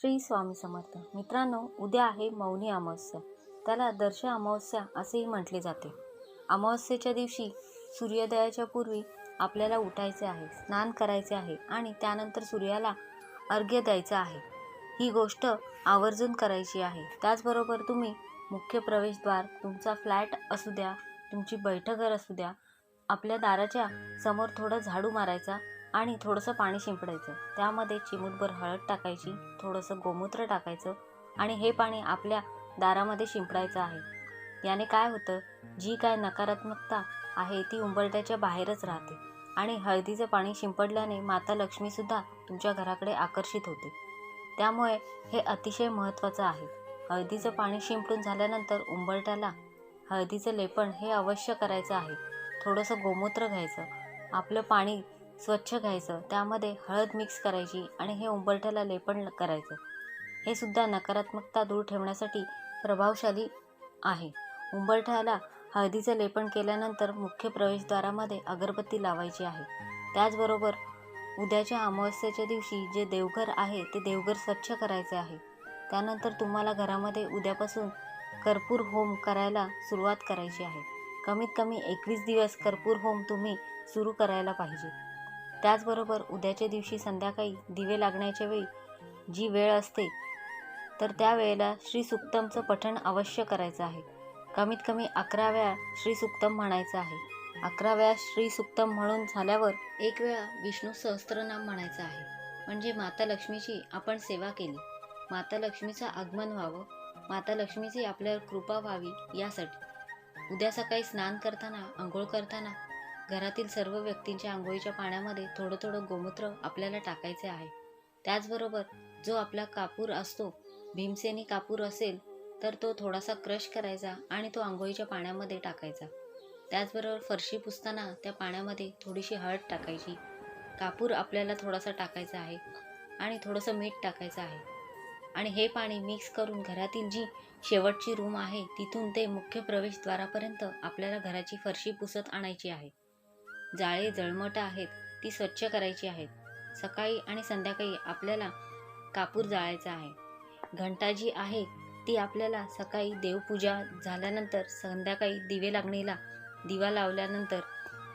श्री स्वामी समर्थ. मित्रांनो उद्या आहे मौनी अमावस्या. त्याला दर्श अमावस्या असेही म्हटले जाते. अमावस्येच्या दिवशी सूर्योदयाच्या पूर्वी आपल्याला उठायचे आहे स्नान करायचे आहे आणि त्यानंतर सूर्याला अर्घ्य द्यायचं आहे. ही गोष्ट आवर्जून करायची आहे. त्याचबरोबर तुम्ही मुख्य प्रवेशद्वार तुमचा फ्लॅट असू द्या तुमची बैठकघर असू द्या आपल्या दाराच्या समोर थोडं झाडू मारायचा आणि थोडंसं पाणी शिंपडायचं. त्यामध्ये चिमूटभर हळद टाकायची थोडंसं गोमूत्र टाकायचं आणि हे पाणी आपल्या दारामध्ये शिंपडायचं आहे. याने काय होतं? जी काय नकारात्मकता आहे ती उंबरट्याच्या बाहेरच राहते आणि हळदीचं पाणी शिंपडल्याने माता लक्ष्मीसुद्धा तुमच्या घराकडे आकर्षित होते. त्यामुळे हे अतिशय महत्त्वाचं आहे. हळदीचं पाणी शिंपडून झाल्यानंतर उंबरट्याला हळदीचं लेपन हे अवश्य करायचं आहे. थोडंसं गोमूत्र घ्यायचं. आपलं पाणी स्वच्छ घ्यायचं त्यामध्ये हळद मिक्स करायची आणि हे उंबरठ्याला लेपन करायचं. हे सुद्धा नकारात्मकता दूर ठेवण्यासाठी प्रभावशाली आहे. उंबरठ्याला हळदीचं लेपन केल्यानंतर मुख्य प्रवेशद्वारामध्ये अगरबत्ती लावायची आहे. त्याचबरोबर उद्याच्या अमावस्याच्या दिवशी जे देवघर आहे ते देवघर स्वच्छ करायचे आहे. त्यानंतर तुम्हाला घरामध्ये उद्यापासून कर्पूर होम करायला सुरुवात करायची आहे. कमीत कमी एकवीस दिवस कर्पूर होम तुम्ही सुरू करायला पाहिजे. त्याचबरोबर उद्याच्या दिवशी संध्याकाळी दिवे लागण्याच्या वेळी जी वेळ असते तर त्या वेळेला श्री सुक्तमचं पठण अवश्य करायचं आहे. कमीत कमी अकरा वेळा श्री सुक्तम म्हणायचं आहे. अकरा वेळा श्री सुक्तम म्हणून झाल्यावर एक वेळा विष्णू सहस्त्रनाम म्हणायचं आहे. म्हणजे माता लक्ष्मीची आपण सेवा केली. माता लक्ष्मीचं आगमन व्हावं. माता लक्ष्मीची आपल्यावर कृपा व्हावी यासाठी. उद्या सकाळी स्नान करताना आंघोळ करताना घरातील सर्व व्यक्तींच्या आंघोळीच्या पाण्यामध्ये थोडं थोडं गोमूत्र आपल्याला टाकायचे आहे. त्याचबरोबर जो आपला कापूर असतो भीमसेनी कापूर असेल तर तो थोडासा क्रश करायचा आणि तो आंघोळीच्या पाण्यामध्ये टाकायचा. त्याचबरोबर फरशी पुसताना त्या पाण्यामध्ये थोडीशी हळद टाकायची. कापूर आपल्याला थोडासा टाकायचा आहे आणि थोडंसं मीठ टाकायचं आहे. आणि हे पाणी मिक्स करून घरातील जी शेवटची रूम आहे तिथून ते मुख्य प्रवेशद्वारापर्यंत आपल्याला घराची फरशी पुसत आणायची आहे. जाळे जळमटं आहेत ती स्वच्छ करायची आहेत. सकाळी आणि संध्याकाळी आपल्याला कापूर जाळायचा आहे. घंटा जी आहे ती आपल्याला सकाळी देवपूजा झाल्यानंतर संध्याकाळी दिवे लागणीला दिवा लावल्यानंतर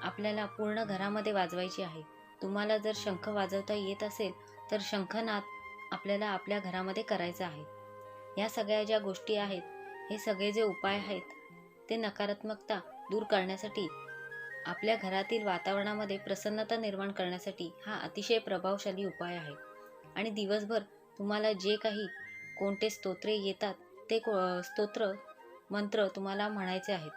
आपल्याला पूर्ण घरामध्ये वाजवायची आहे. तुम्हाला जर शंख वाजवता येत असेल तर शंखनाद आपल्याला आपल्या घरामध्ये करायचा आहे. या सगळ्या ज्या गोष्टी आहेत हे सगळे जे उपाय आहेत ते नकारात्मकता दूर करण्यासाठी आपल्या घरातील वातावरणामध्ये प्रसन्नता निर्माण करण्यासाठी हा अतिशय प्रभावशाली उपाय आहे. आणि दिवसभर तुम्हाला जे काही कोणते स्तोत्रे येतात ते को स्तोत्र मंत्र तुम्हाला म्हणायचे आहेत.